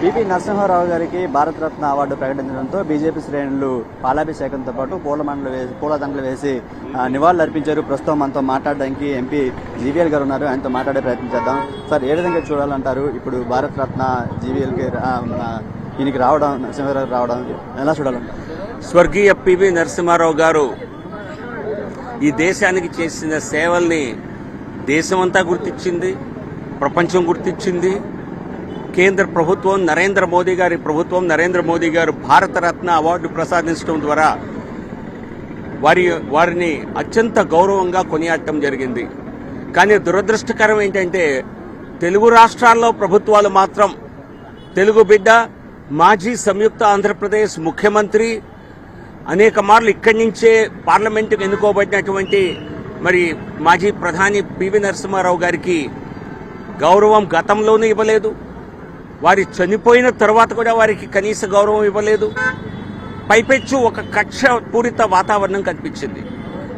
PV Narasimha Rao గారికి Bharat Ratna award ప్రకటించడంతో BJP శ్రేణులు పాలాభిషేకంతో పాటు పూలమండలు వేసి పూలదండలు వేసి నివాళులు అర్పించారు. ప్రస్తుతం మనతో మాట్లాడడానికి ఎంపీ జీవీఎల్ గారు ఉన్నారు. ఆయనతో మాట్లాడే ప్రయత్నం చేద్దాం. సార్ ఏ విధంగా చూడాలంటారు? ఇప్పుడు భారతరత్న జీవీఎల్కి ఈయనకి రావడం నరసింహారావు రావడం ఎలా చూడాలంటారు? స్వర్గీయ పివి నరసింహారావు గారు ఈ దేశానికి చేసిన సేవల్ని దేశమంతా గుర్తించింది ప్రపంచం గుర్తించింది. కేంద్ర ప్రభుత్వం నరేంద్ర మోదీ గారి ప్రభుత్వం నరేంద్ర మోదీ గారు భారతరత్న అవార్డు ప్రసాదించడం ద్వారా వారి వారిని అత్యంత గౌరవంగా కొనియాడటం జరిగింది. కానీ దురదృష్టకరం ఏంటంటే తెలుగు రాష్ట్రాల్లో ప్రభుత్వాలు మాత్రం తెలుగు బిడ్డ మాజీ సంయుక్త ఆంధ్రప్రదేశ్ ముఖ్యమంత్రి అనేక మార్లు ఇక్కడి నుంచే పార్లమెంటుకు ఎన్నుకోబడినటువంటి మరి మాజీ ప్రధాని పివి నరసింహారావు గారికి గౌరవం గతంలోనూ ఇవ్వలేదు. వారి చనిపోయిన తర్వాత కూడా వారికి కనీస గౌరవం ఇవ్వలేదు. పైపెచ్చు ఒక కక్ష పూరిత వాతావరణం కనిపించింది.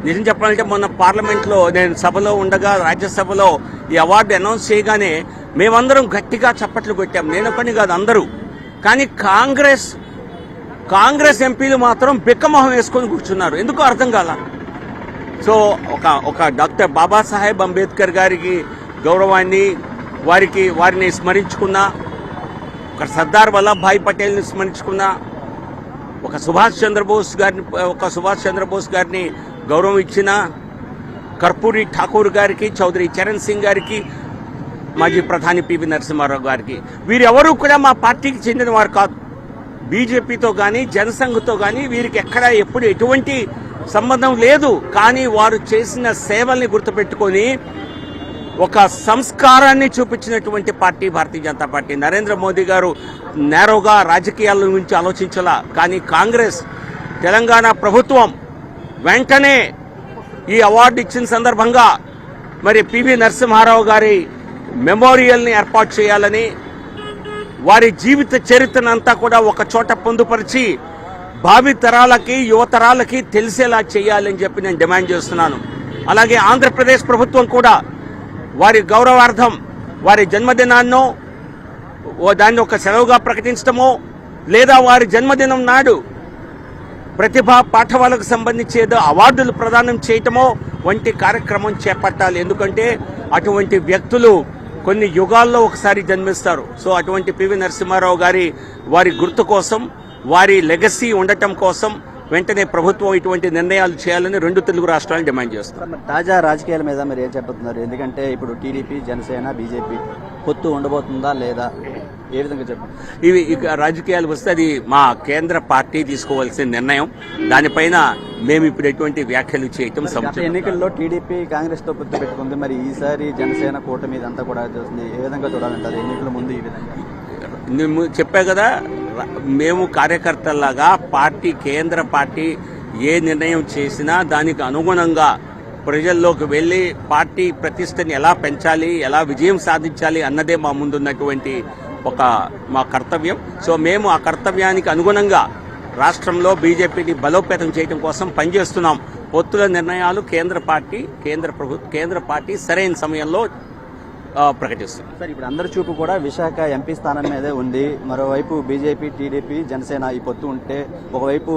నిజం చెప్పాలంటే మొన్న పార్లమెంట్లో నేను సభలో ఉండగా రాజ్యసభలో ఈ అవార్డు అనౌన్స్ చేయగానే మేమందరం గట్టిగా చప్పట్లు కొట్టాం. నేనొకని కాదు అందరూ. కానీ కాంగ్రెస్ కాంగ్రెస్ ఎంపీలు మాత్రం బిక్కమొహం వేసుకొని కూర్చున్నారు. ఎందుకో అర్థం కాల? సో ఒక ఒక డాక్టర్ బాబాసాహెబ్ అంబేద్కర్ గారికి గౌరవాన్ని వారికి వారిని స్మరించుకున్న ఒక సర్దార్ వల్లభాయ్ పటేల్ని స్మరించుకున్న ఒక సుభాష్ చంద్రబోస్ గారిని ఒక సుభాష్ చంద్రబోస్ గారిని గౌరవం ఇచ్చిన కర్పూరి ఠాకూర్ గారికి చౌదరి చరణ్ సింగ్ గారికి మాజీ ప్రధాని పివి నరసింహారావు గారికి. వీరెవరూ కూడా మా పార్టీకి చెందిన వారు కాదు. బీజేపీతో కానీ జనసంఘతో కానీ వీరికి ఎక్కడ ఎప్పుడు ఎటువంటి సంబంధం లేదు. కానీ వారు చేసిన సేవల్ని గుర్తుపెట్టుకొని ఒక సంస్కారాన్ని చూపించినటువంటి పార్టీ భారతీయ జనతా పార్టీ. నరేంద్ర మోదీ గారు నేరోగా రాజకీయాల గురించి ఆలోచించలా కానీ కాంగ్రెస్ తెలంగాణ ప్రభుత్వం వెంటనే ఈ అవార్డు ఇచ్చిన సందర్భంగా మరి పివి నరసింహారావు గారి మెమోరియల్ని ఏర్పాటు చేయాలని వారి జీవిత చరిత్రనంతా కూడా ఒక చోట పొందుపరిచి భావి తరాలకి యువతరాలకి తెలిసేలా చేయాలని చెప్పి నేను డిమాండ్ చేస్తున్నాను. అలాగే ఆంధ్రప్రదేశ్ ప్రభుత్వం కూడా వారి గౌరవార్థం వారి జన్మదినాన్నో ఓ దాన్ని ఒక సెలవుగా ప్రకటించడమో లేదా వారి జన్మదినం నాడు ప్రతిభా పాఠవాలకు సంబంధించి ఏదో అవార్డులు ప్రదానం చేయటమో వంటి కార్యక్రమం చేపట్టాలి. ఎందుకంటే అటువంటి వ్యక్తులు కొన్ని యుగాల్లో ఒకసారి జన్మిస్తారు. సో అటువంటి పివి నరసింహారావు గారి వారి గుర్తు కోసం వారి లెగసీ ఉండటం కోసం వెంటనే ప్రభుత్వం ఇటువంటి నిర్ణయాలు చేయాలని రెండు తెలుగు రాష్ట్రాలు డిమాండ్ చేస్తున్నారు తాజా రాజకీయాల మీద మీరు ఏం చెప్పబోతున్నారు? ఎందుకంటే ఇప్పుడు టీడీపీ జనసేన బీజేపీ పొత్తు ఉండబోతుందా లేదా? ఏ విధంగా చెప్పండి ఇవి ఇక రాజకీయాలు వస్తే అది మా కేంద్ర పార్టీ తీసుకోవాల్సిన నిర్ణయం. దానిపైన మేము ఇప్పుడు ఎటువంటి వ్యాఖ్యలు చేయటం ఎన్నికల్లో టీడీపీ కాంగ్రెస్తో పొత్తు పెట్టుకుంది. మరి ఈసారి జనసేన కూటమి ఇదంతా కూడా చూస్తుంది. ఏ విధంగా చూడాలంటారు? ఎన్నికల ముందు ఈ విధంగా? చెప్పా కదా మేము కార్యకర్తలాగా పార్టీ కేంద్ర పార్టీ ఏ నిర్ణయం చేసినా దానికి అనుగుణంగా ప్రజల్లోకి వెళ్ళి పార్టీ ప్రతిష్టని ఎలా పెంచాలి ఎలా విజయం సాధించాలి అన్నదే మా ముందున్నటువంటి ఒక మా కర్తవ్యం. సో మేము ఆ కర్తవ్యానికి అనుగుణంగా రాష్ట్రంలో బీజేపీని బలోపేతం చేయడం కోసం పనిచేస్తున్నాం. పొత్తుల నిర్ణయాలు కేంద్ర పార్టీ కేంద్ర ప్రభుత్వ కేంద్ర పార్టీ సరైన సమయంలో ప్రకటిస్తుంది. సార్ ఇప్పుడు అందరి చూపు కూడా విశాఖ ఎంపీ స్థానం మీదే ఉంది. మరోవైపు బీజేపీ టీడీపీ జనసేన ఈ పొత్తు ఉంటే ఒకవైపు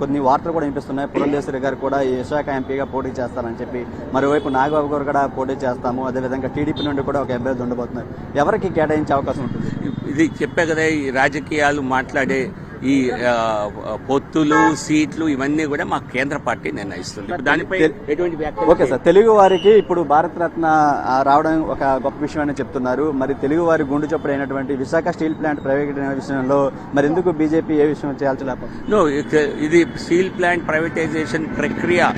కొన్ని వార్తలు కూడా వినిపిస్తున్నాయి. పురంధేశ్వరి గారు కూడా ఈ విశాఖ ఎంపీగా పోటీ చేస్తారని చెప్పి. మరోవైపు నాగబాబు గారు కూడా పోటీ చేస్తాము. అదేవిధంగా టీడీపీ నుండి కూడా ఒక అభ్యర్థి ఉండబోతున్నారు. ఎవరికి కేటాయించే అవకాశం ఉంటుంది? ఇది చెప్పే కదా ఈ రాజకీయాలు మాట్లాడే ఈ పొత్తులు సీట్లు ఇవన్నీ కూడా మా కేంద్ర పార్టీ నిర్ణయిస్తుంది. దానిపై ఎటువంటి ఓకే సార్. తెలుగు వారికి ఇప్పుడు భారతరత్న రావడం ఒక గొప్ప విషయం అని చెప్తున్నారు. మరి తెలుగు వారి గుండు చప్పుడు అయినటువంటి విశాఖ స్టీల్ ప్లాంట్ ప్రైవేట్ విషయంలో మరి ఎందుకు బీజేపీ ఏ విషయం చేయాల్సి లేకపోతే నో ఇక- ఇది స్టీల్ ప్లాంట్ ప్రైవేటైజేషన్ ప్రక్రియ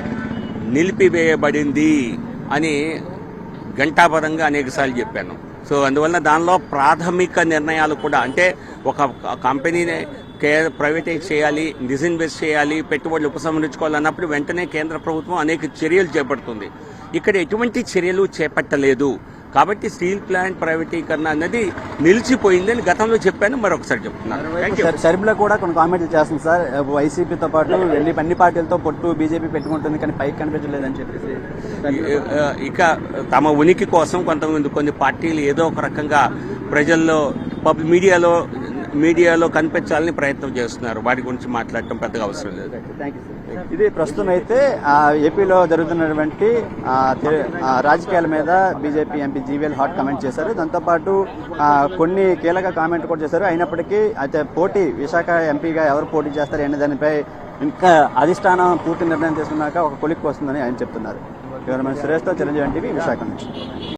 నిలిపివేయబడింది అని ఘంటాపరంగా అనేకసార్లు చెప్పాను. సో అందువల్ల దానిలో ప్రాథమిక నిర్ణయాలు కూడా అంటే ఒక కంపెనీని కే ప్రైవేటైజ్ చేయాలి డిస్ఇన్వెస్ట్ చేయాలి పెట్టుబడులు ఉపసంహరించుకోవాలన్నప్పుడు వెంటనే కేంద్ర ప్రభుత్వం అనేక చర్యలు చేపడుతుంది. ఇక్కడ ఎటువంటి చర్యలు చేపట్టలేదు. కాబట్టి స్టీల్ ప్లాంట్ ప్రైవేటీకరణ అన్నది నిలిచిపోయిందని గతంలో చెప్పాను మరొకసారి చెప్తున్నాను షర్మిల కూడా కొన్ని కామెంట్లు చేస్తుంది సార్. వైసీపీతో పాటు ఎన్ని అన్ని పార్టీలతో పొట్టు బీజేపీ పెట్టుకుంటుంది కానీ పైకి కనిపించలేదని చెప్పేసి. ఇక తమ ఉనికి కోసం కొంతమంది కొన్ని పార్టీలు ఏదో ఒక రకంగా ప్రజల్లో పబ్ మీడియాలో మీడియాలో కనిపించాలని ప్రయత్నం చేస్తున్నారు. వాటి గురించి మాట్లాడటం పెద్దగా అవసరం లేదు. ఇది ప్రస్తుతం అయితే ఏపీలో జరుగుతున్నటువంటి రాజకీయాల మీద BJP MP GVL hot comment చేశారు. దాంతోపాటు కొన్ని కీలక కామెంట్ కూడా చేశారు. అయినప్పటికీ అయితే పోటీ విశాఖ ఎంపీగా ఎవరు పోటీ చేస్తారు అనే దానిపై ఇంకా అధిష్టానం పూర్తి నిర్ణయం తీసుకున్నాక ఒక కొలిక్కి వస్తుందని ఆయన చెప్తున్నారు. మన సురేష్తో చిరంజీవి ఎన్టీవీ విశాఖ నుంచి.